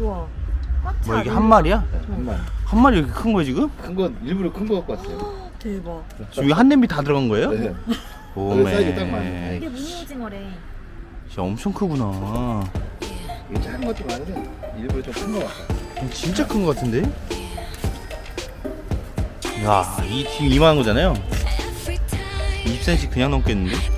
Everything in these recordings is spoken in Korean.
우와. 꽉 차. 뭐 이게 한 마리야? 네, 한 마리. 한 마리 이렇게 큰거 지금? 큰 건 일부러 큰 거 갖고 왔어요. 대박. 여기 한 냄비 다 들어간 거예요? 네. 오메. 사이즈 딱 맞네. 이게 무늬 오징어래. 진짜 엄청 크구나. 이게 작은 것도 많은데 일부러 좀 큰거 갖고 진짜 큰 거 같은데? 야, 이 지금 이만한 거잖아요. 20cm 그냥 넘겠는데?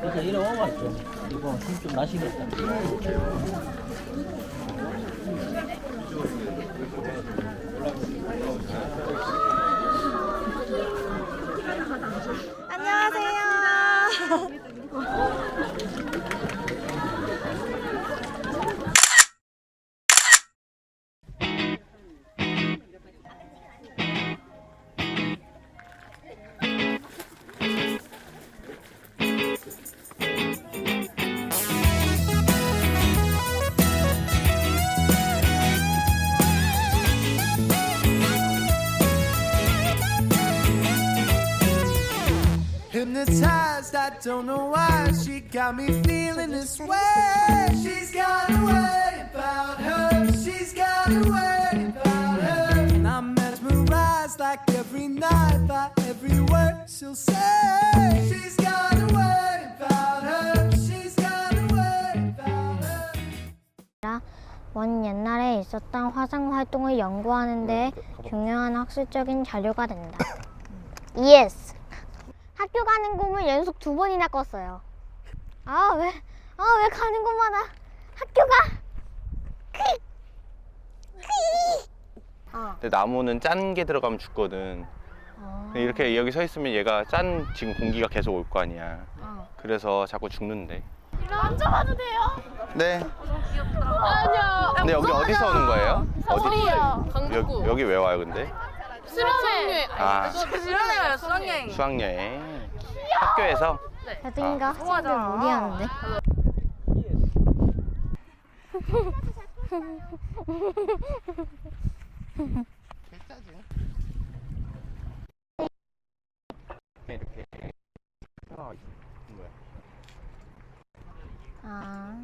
그러니까 이래 와봤죠. 이거 힘좀 나시겠다. Hypnotized, I don't know why she got me feeling this way. She's got a way about her. She's got a way about her. And I'm mesmerized like every night by every word she'll say. She's got a way about her. She's got a way about her. 원 옛날에 있었던 화상 활동을 연구하는데 중요한 학술적인 자료가 된다. 예스. 학교 가는 꿈을 연속 두 번이나 꿨어요. 아 왜? 아 왜 가는 곳마다 학교가? 크. 크. 어. 근데 나무는 짠 게 들어가면 죽거든. 어. 이렇게 여기 서 있으면 얘가 짠 지금 공기가 계속 올 거 아니야. 어. 그래서 자꾸 죽는데. 만져봐도 돼요? 네. 아니요. 근데 여기 어디서 오는 거예요? 서울이요. 여기, 여기 왜 와요, 근데? 수련회. 아, 수련회 가요, 수학여행. 수학여행. 학교에서? 여든가 학생들 무리하는데. 이렇게. 아, 뭐야. 아.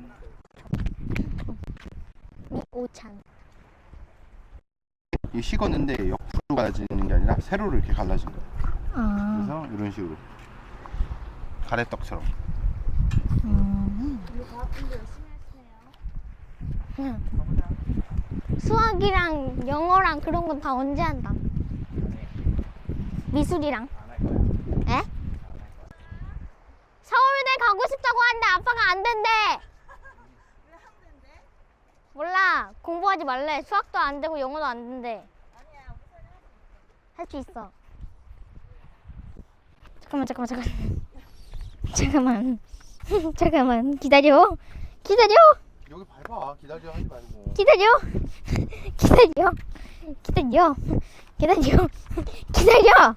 오찬. 이 식었는데 옆으로 갈라지는 게 아니라 세로로 이렇게 갈라진 거예요. 아. 그래서 이런 식으로 가래떡처럼. 수학이랑 영어랑 그런 건 다 언제 한다? 미술이랑. 에? 서울대 가고 싶다고 하는데 아빠가 안 된대. 몰라. 공부하지 말래. 수학도 안 되고 영어도 안 된대. 할 수 있어. 잠깐만, 잠깐만, 잠깐만. 잠깐만. 잠깐만. 기다려. 기다려. 여기 밟아. 기다려 하지 말고. 기다려. 기다려. 기다려. 기다려. 기다려.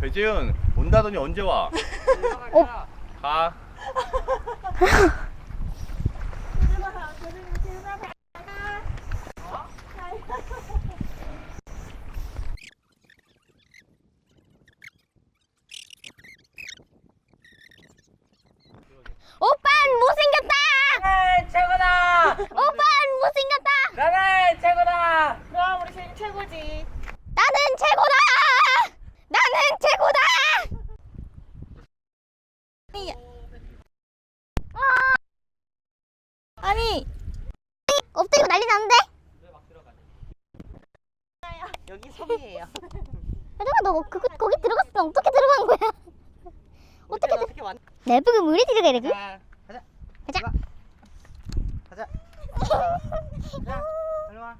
배지은, 온다더니 언제 와? 어. 가. 못생겼다! 나는 최고다! 오빠는 못생겼다! 나는 최고다! 그럼 우리 쌤 최고지. 나는 최고다! 나는 최고다! 아니, 아, 아니, 엎드리고 난리 나는데? 여기 속이에요. 혜정아, 너 거, 그, 거기 들어갔으면 어떻게 들어간 거야? 어떻게 어떻게 완? 내부가 물이 들어가야 되고? 가자. 가자. 자, 일로 와.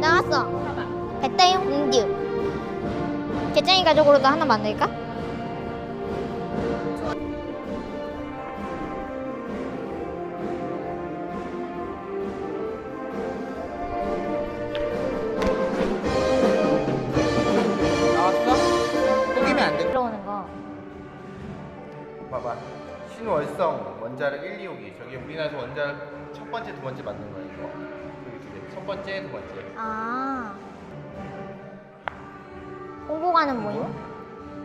나왔어. 배따용 공듀. 개짱이 가족으로도 하나 만들까? 나왔어? 땡기면 안 돼. 들어오는 거. 봐봐. 신월성 원자력 1, 2, 5기. 저기 우리나라에서 원자력 첫 번째, 두 번째 맞는 거야 이거. 여기 두 개. 첫 번째, 두 번째. 아. 공고가는 모임?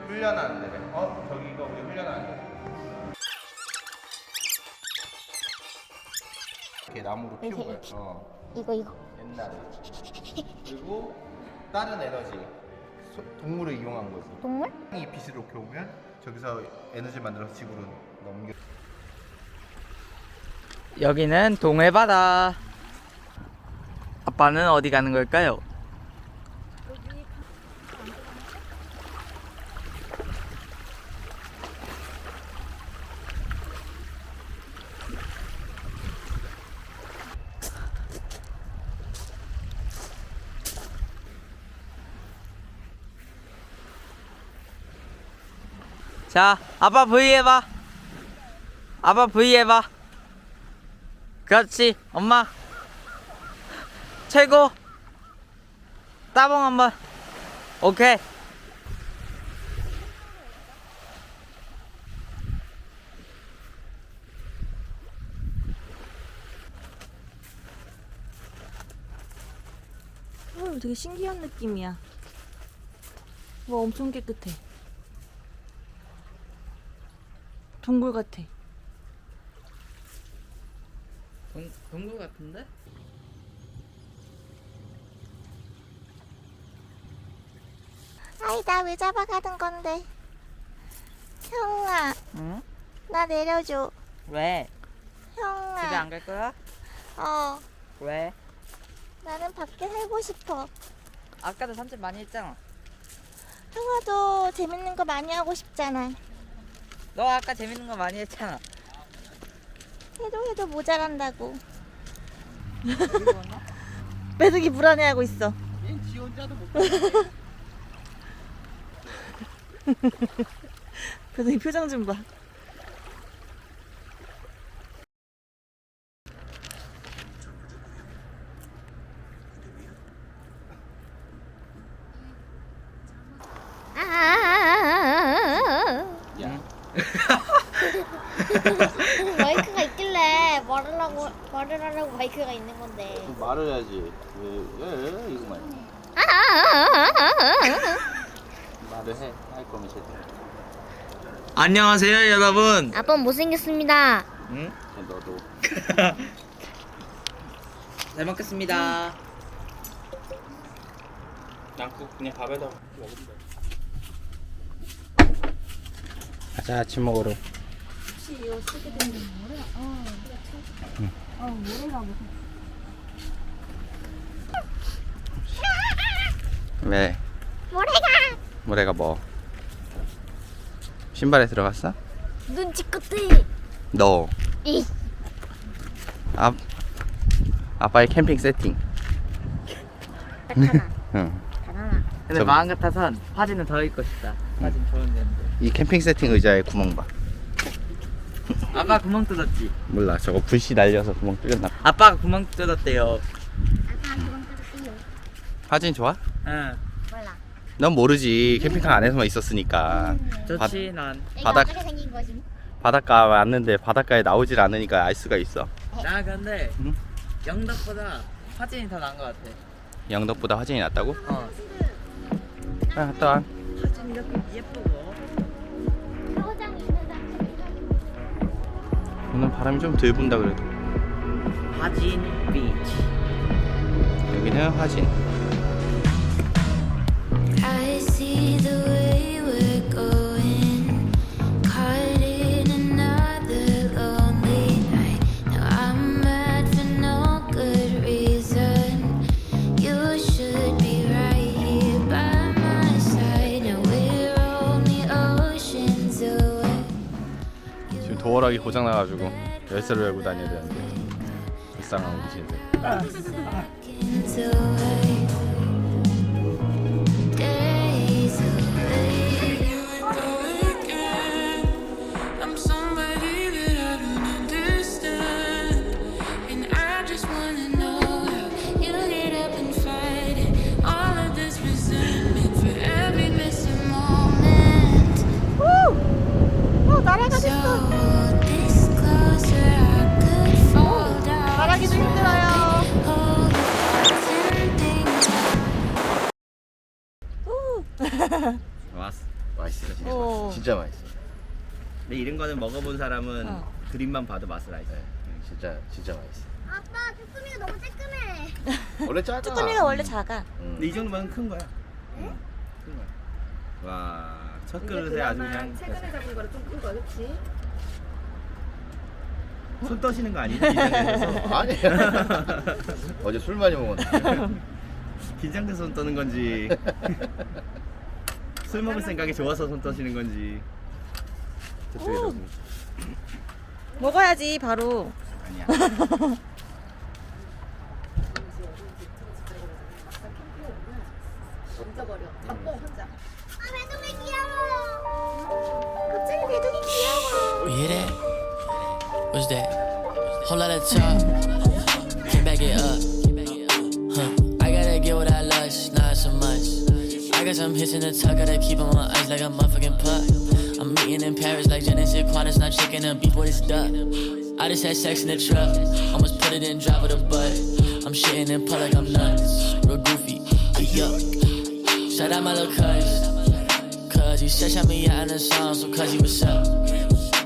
훈련하는 데래. 어, 우리 훈련하는 데. 이렇게 나무로 피운 거야. 어. 이거 이거. 옛날에. 그리고 다른 에너지. 소- 동물을 이용한 거지. 동물? 이 빛을 이렇게 오면 저기서 에너지 만들어서 지구로 넘겨. 여기는 동해바다. 아빠는 어디 가는 걸까요? 자, 아빠 V 해봐. 아빠 V 해봐. 그렇지, 엄마. 최고. 따봉 한번. 오케이. 어, 되게 신기한 느낌이야. 와 엄청 깨끗해. 동굴 같아. 동, 동굴 같은데? 아이 나 왜 잡아가는 건데? 형아 응? 나 내려줘. 왜? 집에 형아. 안 갈 거야? 어 왜? 나는 밖에 살고 싶어. 아까도 산책 많이 했잖아. 형아도 재밌는 거 많이 하고 싶잖아. 너 아까 재밌는 거 많이 했잖아. 해도 해도 모자란다고. 배득이 불안해하고 있어. 지 혼자도 못. 배득이 표정 좀 봐. 아. 야. 마이크가 있길래 말을 하고 말을 하려고 마이크가 있는 건데. 말을 해야지. 왜, 왜, 이거 말. 말을 해. 할 거면 제대로. 안녕하세요, 여러분. 아빠 못생겼습니다. 응? 너도. 잘 먹겠습니다. 양국 그냥 밥에다 먹으면 돼. 가자 아침 먹으러. 왜? 모래가 모래가 뭐? 신발에 들어갔어? 눈치 끝에. 너. 이. 아, 아빠의 캠핑 세팅. 딱 하나. 응. 단 하나. 근데 저- 마음 같아선 화진은 더 입고 싶다. 화진 좋은 데인데. 이 캠핑 세팅 의자에 구멍 봐. 아빠 구멍 뜯었지? 몰라, 저거 불씨 날려서 구멍 뚫렸나? 봐. 아빠가 구멍 뜯었대요. 아빠. 화진 좋아? 응. 몰라. 넌 모르지. 캠핑카 안에서만 있었으니까. 좋지, 난. 내가 바닥- 어떻게 생긴 거지? 바닷가 왔는데 바닷가에 나오질 않으니까 알 수가 있어. 나 근데 응? 영덕보다 화진이 더 나은 것 같아. 영덕보다 화진이 낫다고? 어. 아, 갔다 와. 바람이 좀 덜 분다 그래도 하진 비치. 여기는 화진 I see the way we're going, caught in another lonely night. Now I'm mad for no good reason. You should be right here by my side. Now we're only oceans away. 지금 도어락이 고장 나가지고 열쇠를 열고 다녀야 되는데. 불쌍한 친들 먹어본 사람은 어. 그림만 봐도 맛을 알지 네, 진짜 진짜 맛있어. 아빠 쭈꾸미가 너무 쬐끔해. 원래 작아. 쭈꾸미가 원래 작아. 음. 근데 이 정도면 큰 거야 응, 큰 거야 와 첫 그릇에 아주 그냥 최근에 잡은 거랑 좀큰 거야, 그렇지? 손 떠시는 거 아니지? 아니. 어제 술 많이 먹었는데. 긴장돼서 손 떠는 건지 술 먹을 생각이 좋아서 손 떠시는 건지 저쪽에 오. 먹어야지 바로. 아니야 아 배동이 귀여워. 갑자기 배동이 귀여워. You hear that? What's that? Whole lot of talk. Can back it up. Huh. I gotta get what I lust, not so much. I got some hits in the tuck, gotta keep on ice like a motherfucking puck. I'm meeting in Paris like Genesis Quantas, not chicken and beef, what is duck. I just had sex in the truck, almost put it in drive with a butt. I'm shitting in putt like I'm nuts, real goofy. Yuck. Shout out my little cuz. Cuz he said shot me out in the song, so cuz he was up.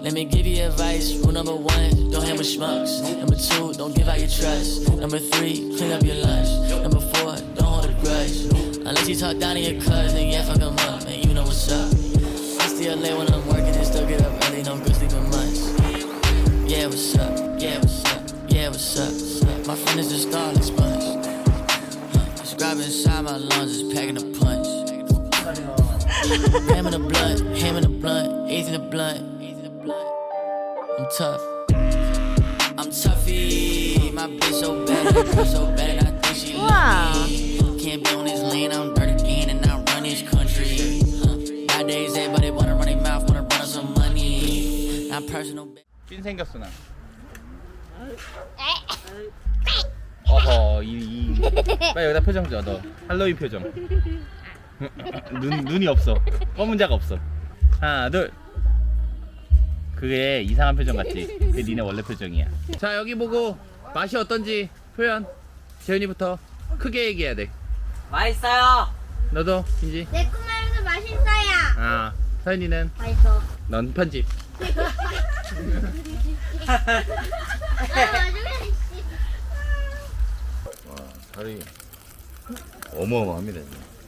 Let me give you advice. Rule number one, don't hammer schmucks. Number two, don't give out your trust. Number three, clean up your lunch. Number four, don't hold a grudge. Unless you talk down to your then yeah, fuck 'em up, man, you know what's up. Still late when I'm working and still get up early, no good sleeping months. Yeah, what's up? Yeah, what's up? Yeah, what's up? My friend is a starlit sponge. It's grab inside my lungs, just packing a punch. Ham in the blunt, ham in the blunt, in the blunt. I'm tough. I'm toughy. My bitch so bad, girl so bad, I think she Wow. love me. Can't be on this lane, I'm dirty again, and I run this country. Nowadays, everybody 찐 생겼어 나 어허 이, 이. 빨리 여기다 표정 줘 너. 할로윈 표정. 눈, 눈이 없어. 검은 자가 없어. 하나 둘. 그게 이상한 표정 같지? 그게 니네 원래 표정이야. 자 여기 보고 맛이 어떤지 표현. 재윤이부터 크게 얘기해야 돼. 맛있어요. 너도 인지? 내 꿈에서 맛있어요. 아 서윤이는? 맛있어. 넌 편집 아 나중에 다리 어마어마합니다.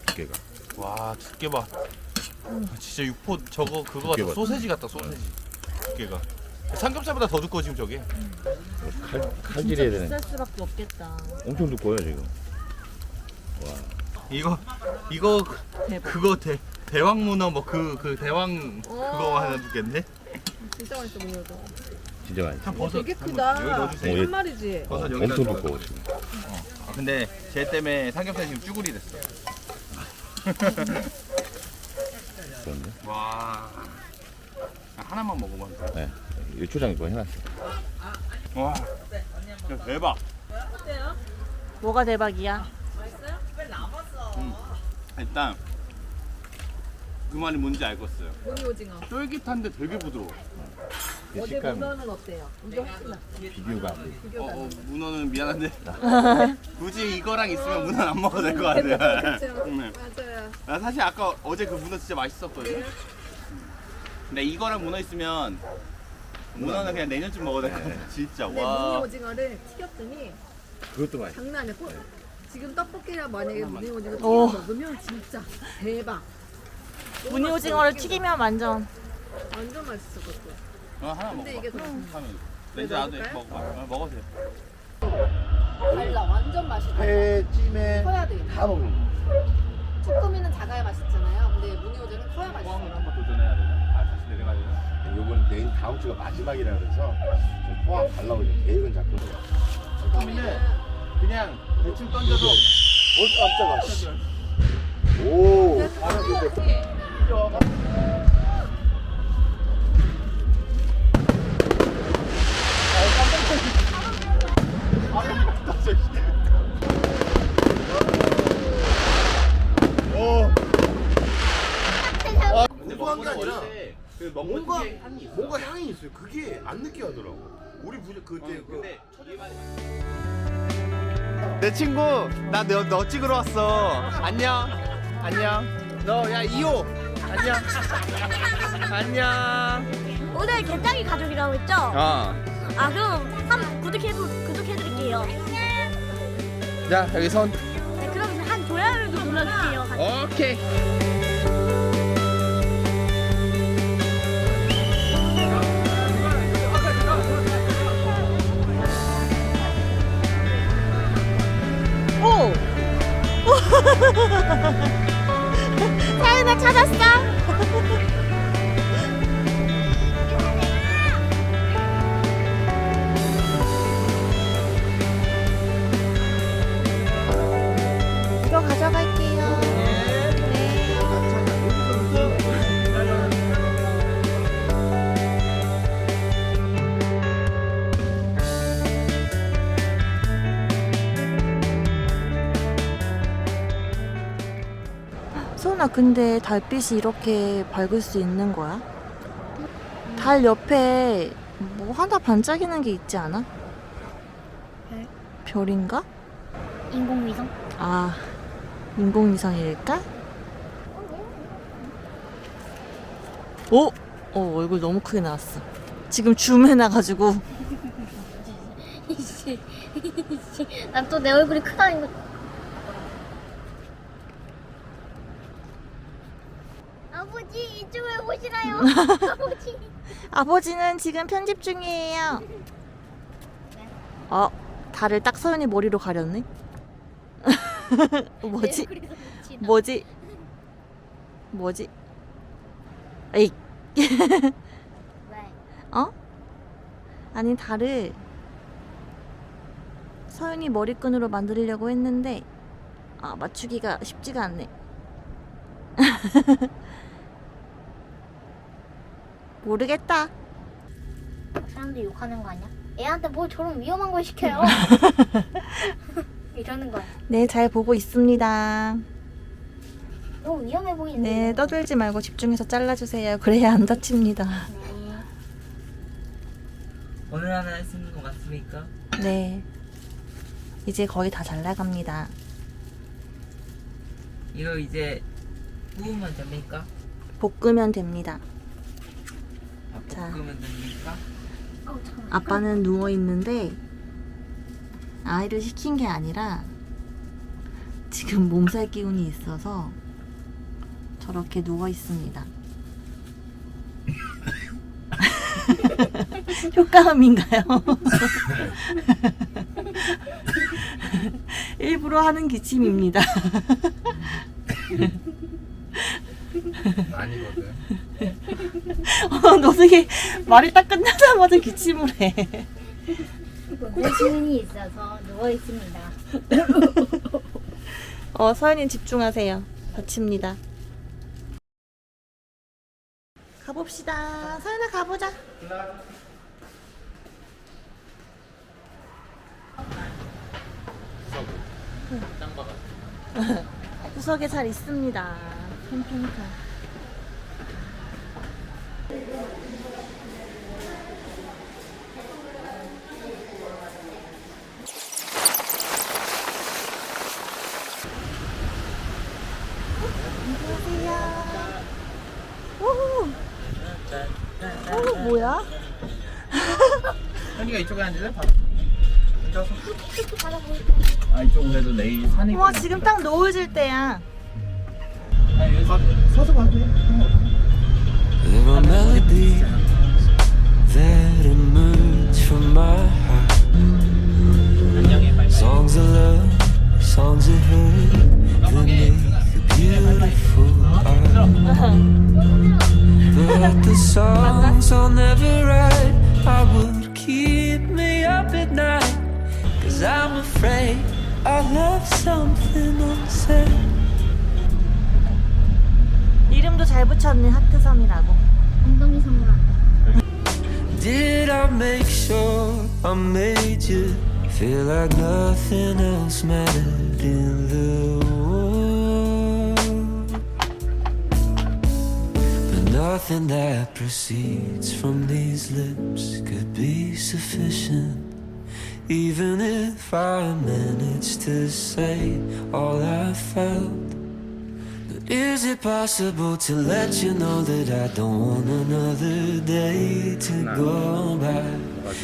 두께가. 와 두께 봐 진짜 육포 저거 그거 두께 같다 봐. 소세지 같다 소세지 두께가 삼겹살보다 더 두꺼워 지금 저게 칼 칼질해야 되네. 비쌀 수밖에 없겠다. 엄청 두꺼워요 지금. 이거 이거 대박. 그거 대 대왕 문어 뭐 그 그 대왕 그거 하나 두겠네 진짜 맛있어 보여도. 진짜 많이. 한 버섯 되게 크다. 여기 넣어주세요 어, 예. 한 마리지. 버섯 어, 여기다 엄청 넣어. 두꺼워 지금. 아, 근데 쟤 때문에 삼겹살 지금 쭈구리 됐어 그런데. 와 하나만 먹어봐 네. 유초장 이거 해놨어. 와 진짜 대박 뭐가 대박이야? 일단 그 말이 뭔지 알겠어요 무늬 오징어. 쫄깃한데 되게 부드러워 이 식감 문어는 어때요? 이게 훨씬 나. 비교가 안 돼. 어, 어, 문어는 미안한데 굳이 이거랑 있으면 문어는 안 먹어도 될 것 같아요. 네. 맞아요. 나 사실 아까 어제 그 문어 진짜 맛있었거든요. 근데 이거랑 문어 있으면 문어는 그냥 내년쯤 먹어야 될것 같아. 진짜 근데 와. 무늬 오징어를 튀겼더니 그것도 맛있어. 장난 아니야. 꼭 지금 떡볶이랑 만약에 무늬 오징어 오. 튀겨 먹으면 진짜 대박. 무늬 오징어를 튀기면 완전 거. 완전 맛있어 그것도. 어, 하나 먹어. 근데 이게 더 하면. 렌즈 나도? 먹어. 어, 먹어도 돼. 달라. 완전 맛이 달라. 회, 찜에 커야 돼. 다 먹는 거. 쭈꾸미는 작아야 맛있잖아요. 근데 무늬 오징어는 커야 맛있어. 한번 도전해야 되나? 아, 다시 내려가야 되나? 요번 내일 다음 주가 마지막이라 그래서 좀 가려고 이제 계획은 잡고 있어요. 쭈꾸미는 그냥 대충 던져도 오 깜짝아. 씨. 오. 아 근데 근 게 아니라 그 먹보 뭔가. 뭔가 향이 있어요. 그게 안 느끼하더라고. 우리 부자 그때 어, 근데 초지만 내 친구 나 너 너 찍으러 왔어. 안녕. 안녕. 너 야 이호. 안녕. 안녕. 오늘 개짱이 가족이라고 했죠? 어. 아 그럼 한 구독해 구독해드릴게요. 자 여기 손. 네, 그럼 한 좋아요도 눌러주세요. 오케이. 오! 사연아 찾았어. 근데 달빛이 이렇게 밝을 수 있는 거야? 달 옆에 뭐 하나 반짝이는 게 있지 않아? 별? 별인가? 인공위성. 아 인공위성일까? 오! 어 얼굴 너무 크게 나왔어 지금 줌 해놔가지고 난 또 내 얼굴이 크다는 거. 아버지 이쪽을 보시나요? 아버지. 아버지는 지금 편집 중이에요 어 달을 딱 서연이 머리로 가렸네 뭐지? 뭐지? 뭐지? 에이 왜? 어? 아니 달을 서윤이 머리끈으로 만들려고 했는데 아 맞추기가 쉽지가 않네 모르겠다 사람들 욕하는 거 아니야? 애한테 뭐 저런 위험한 걸 시켜요. 이러는 거야. 네 잘 보고 있습니다 너무 위험해 보이는데. 네 떠들지 말고 집중해서 잘라주세요 그래야 안 다칩니다 네. 오늘 하나 쓰는 거 맞습니까? 네 이제 거의 다잘 나갑니다 이거 이제 구우면 됩니까? 볶으면 됩니다 아, 자. 볶으면 됩니까? 아빠는 누워 있는데 아이를 시킨 게 아니라 지금 몸살 기운이 있어서 저렇게 누워 있습니다. 효과음인가요? 일부러 하는 기침입니다. 아니거든. 어, 너 되게 말이 딱 끝나자마자 기침을 해. 고심이 있어서 누워 있습니다. 어, 서연이 집중하세요. 다칩니다. 가봅시다. 서연아 가보자. 구석에 잘 있습니다. 캠핑카. 안녕하세요. 오, 오 뭐야? 현이가 이쪽에 앉을래? 바로. 앉아서. 아 이쪽은 그래도 내일 산이. 우와 지금 딱 노을 질 때야. 아니, 여기 서- 서서 봐도 돼. Are melodies that emerge from my heart. Songs of love, songs of hate that make a beautiful art. But the songs I'll never write, I would keep me up at night. Cause I'm afraid I left something unsaid. 이름도 잘 붙였네 하트섬이라고. 엉덩이 선물. Did I make sure I made you feel like nothing else mattered in the world? But nothing that proceeds from these lips could be sufficient. Even if I managed to say all I felt. is it possible to let you know that I don't want another day to go by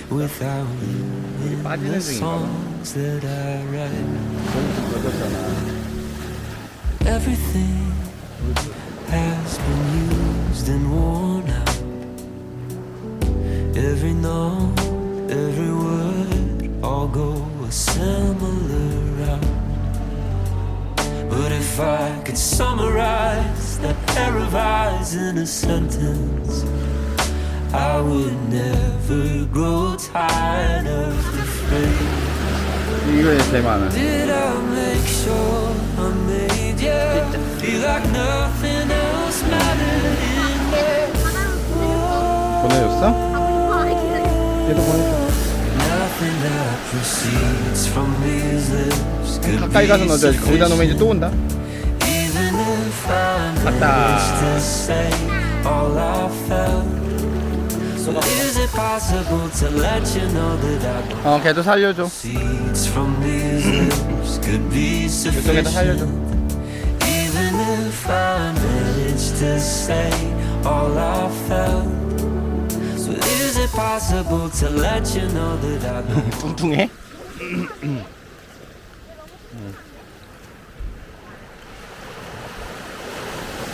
without you in the songs that I write? Everything has been used and worn out. Every note, every word, all go a similar if I could summarize that pair of eyes in a sentence, I would never grow tired of the phrase. 이거 제일 많아. Did I make sure I made you feel like nothing else mattered in the 보내줬어? 얘도 보내줘. Nothing that proceeds from these lips 가까이 가서 넣어줘야지. 거기다 놓으면 이제 또 온다. 갔다. managed to say all I felt. So is it possible to let you know that I don't 어, 걔도 살려줘. 이쪽에다 살려줘. if I managed to say all I felt. So is it possible to let you know that I don't 뚱뚱해? 걔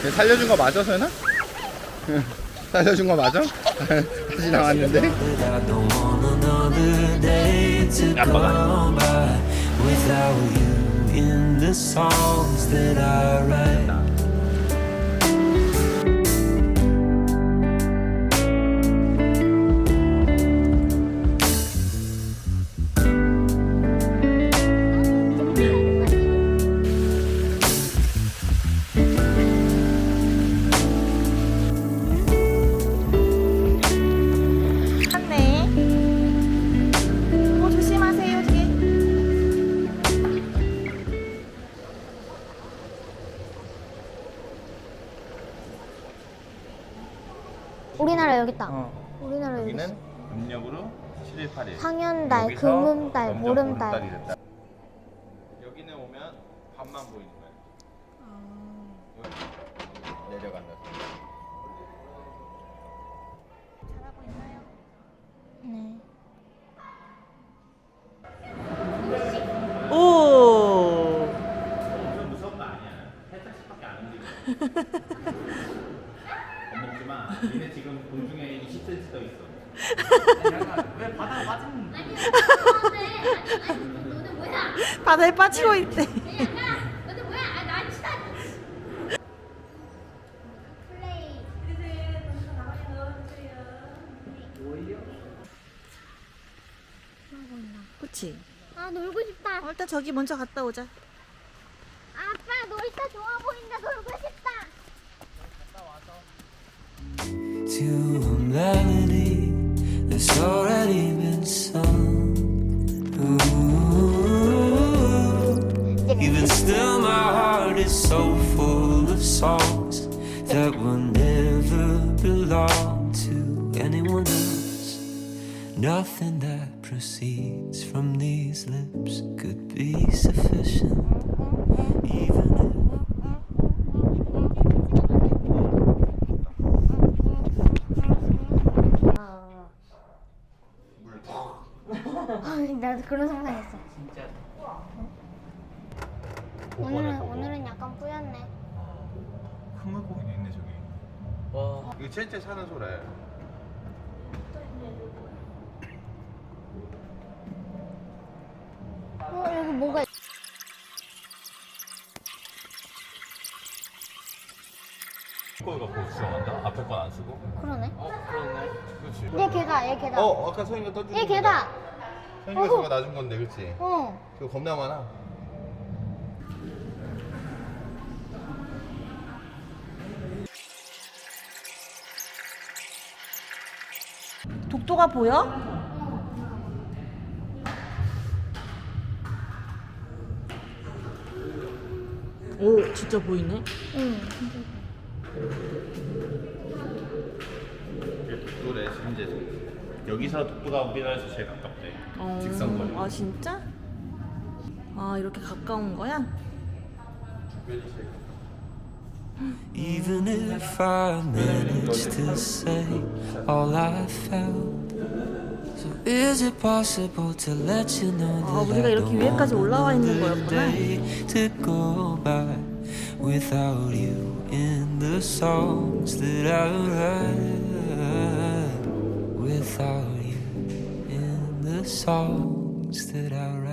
살려준 거 맞아, 소연아? 살려준 거 맞아? 다시 나왔는데? I don't 우리나라 여기 있다. 어. 우리나라 여기 있어. 여기는 음력으로 7일 8일. 상현달, 여기서 금음달, 점점 보름달. 보름달이 됐다. 여기는 오면 밤만 보이는 거야. 여기 내려간다. 네. 오. 무서운 거 아니야. 살짝씩밖에 안 움직여. 겁먹지 마. 얘네 지금 공중에 20cm 떠 있어. 왜 바다로 빠지는 바다에 빠지고 있대. 그치? 아 놀고 싶다. 어, 일단 저기 먼저 갔다 오자. 아빠 놀다 좋아 보인다. 놀고 싶다. to a melody that's already been sung. Ooh, even still, my heart is so full of songs that will never belong to anyone else. Nothing that proceeds from these lips could be sufficient, even if. 아, 물 더. 그런 상상했어. 진짜. 오늘은 오늘은 약간 뿌였네. 큰 물고기도 있네 저기. 와. 이거 진짜 사는 소라 어 여기 뭐가? 있- 물고기가 보고 수정한다. 앞에 건 안 쓰고. 그러네. 그렇지. 얘 걔다 얘 걔다. 어 아까 소인이가 떠준 얘 걔다. 소인이가 저거 놔준 건데 그렇지. 어. 그거 겁나 많아. 독도가 보여? 오 진짜 보이네. 응. 독도래 현재. 여기서 독도가 우리나라에서 제일 가깝대. 어, 직선 거리. 아 진짜? 아 이렇게 가까운 거야? Even if I managed to say all I felt. So is it possible to let you know 아, that 우리가 I 이렇게 don't 위에까지 want 올라와 있는 another 거였구나. day to go by without you in the songs that I write. Without you in the songs that I write.